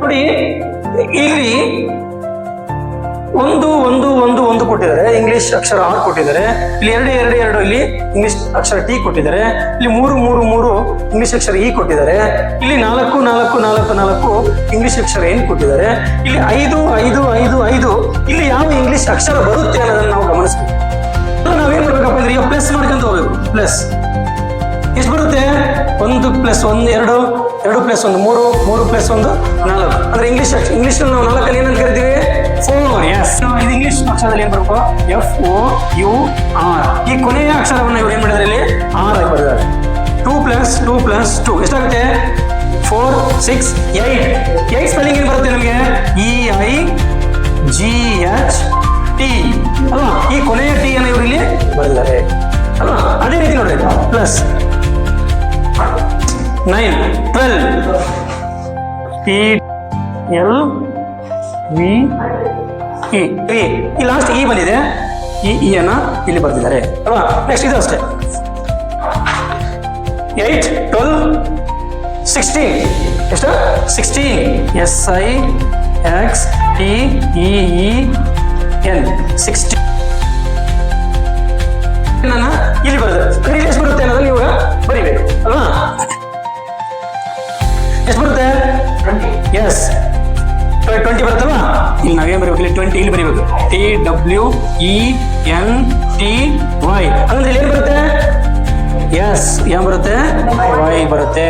ನೋಡಿ, ಇಲ್ಲಿ ಒಂದು ಒಂದು ಒಂದು ಒಂದು ಕೊಟ್ಟಿದ್ದಾರೆ. ಇಂಗ್ಲಿಷ್ ಅಕ್ಷರ ಆರ್ ಕೊಟ್ಟಿದ್ದಾರೆ. ಇಲ್ಲಿ ಎರಡು ಎರಡು ಎರಡು, ಇಲ್ಲಿ ಇಂಗ್ಲಿಷ್ ಅಕ್ಷರ ಟಿ ಕೊಟ್ಟಿದ್ದಾರೆ. ಇಲ್ಲಿ ಮೂರು ಮೂರು ಮೂರು ಇಂಗ್ಲಿಷ್ ಅಕ್ಷರ ಇ ಕೊಟ್ಟಿದ್ದಾರೆ. ಇಲ್ಲಿ ನಾಲ್ಕು ನಾಲ್ಕು ನಾಲ್ಕು ನಾಲ್ಕು ಇಂಗ್ಲಿಷ್ ಅಕ್ಷರ ಏನ್ ಕೊಟ್ಟಿದ್ದಾರೆ. ಇಲ್ಲಿ ಐದು ಐದು ಐದು ಐದು, ಇಲ್ಲಿ ಯಾವ ಇಂಗ್ಲಿಷ್ ಅಕ್ಷರ ಬರುತ್ತೆ ಅನ್ನೋದನ್ನ ನಾವು ಗಮನಿಸ್ಬೇಕು. ನಾವೇನ್ ಮಾಡ್ಬೇಕಪ್ಪ ಅಂದ್ರೆ ಈಗ ಪ್ಲಸ್ ಮಾಡ್ಕೊಂತ ಹೋಗ್ಬೇಕು. ಪ್ಲಸ್ ಒಂದು ಪ್ಲಸ್ ಒಂದು ಎರಡು ಎರಡು ಪ್ಲಸ್ ಒಂದು ಮೂರು ಮೂರು ಪ್ಲಸ್ ಒಂದು ನಾಲ್ಕು. ಅಂದ್ರೆ ಇಂಗ್ಲಿಷ್ ಇಂಗ್ಲಿಷ್ ನಾವು ನಾಲ್ಕಲ್ಲಿ ಏನಂತ ಕರಿತೀವಿ? ಫೋರ್ ಎಸ್ ಇದು ಇಂಗ್ಲಿಷ್ ಅಕ್ಷರದಲ್ಲಿ ಏನ್ ಬರಬೇಕು? ಎಫ್ ಓ ಯು ಆರ್ ಈ ಕೊನೆಯ ಅಕ್ಷರವನ್ನು ಇವ್ರು ಏನ್ ಮಾಡಿದ್ರೆ ಇಲ್ಲಿ? ಆರ್ ಆಗಿ ಬರ್ತಾರೆ two plus two plus two ಎಷ್ಟಾಗುತ್ತೆ? Four six eight eight spelling ಏನ್ ಬರುತ್ತೆ ನಮಗೆ? E I G H T ಅಲ್ವಾ? ಈ ಕೊನೆಯ ಟಿ ಅನ್ನು ಇವ್ರು ಇಲ್ಲಿ ಬರೆದಿದ್ದಾರೆ ಅಲ್ವಾ? ಅದೇ ರೀತಿ ನೋಡ್ರಿ. Plus nine twelve P L V E V ಈ ಲಾಸ್ಟ್ ಇ ಬಂದಿದೆ. ಈ ಇ ಅನ್ನ ಇಲ್ಲಿ ಬರ್ತಿದ್ದಾರೆ ಅಲ್ವಾ? ನೆಕ್ಸ್ಟ್ ಇದು ಅಷ್ಟೇ. ಏಟ್ ಟ್ವೆಲ್ ಸಿಕ್ಸ್ಟೀನ್ ಎಷ್ಟು? Sixteen S I X T E E N sixteen ಇಲ್ಲಿ ನಾವೇನ್ ಬರೀಬೇಕು? ಟ್ವೆಂಟಿ ಇಲ್ಲಿ ಬರೀಬೇಕು. T W E N T Y ಅಂದ್ರೆ ಇಲ್ಲಿ ಬರುತ್ತೆ? ಎಸ್ ಏನ್ ಬರುತ್ತೆ? ವೈ ಬರುತ್ತೆ.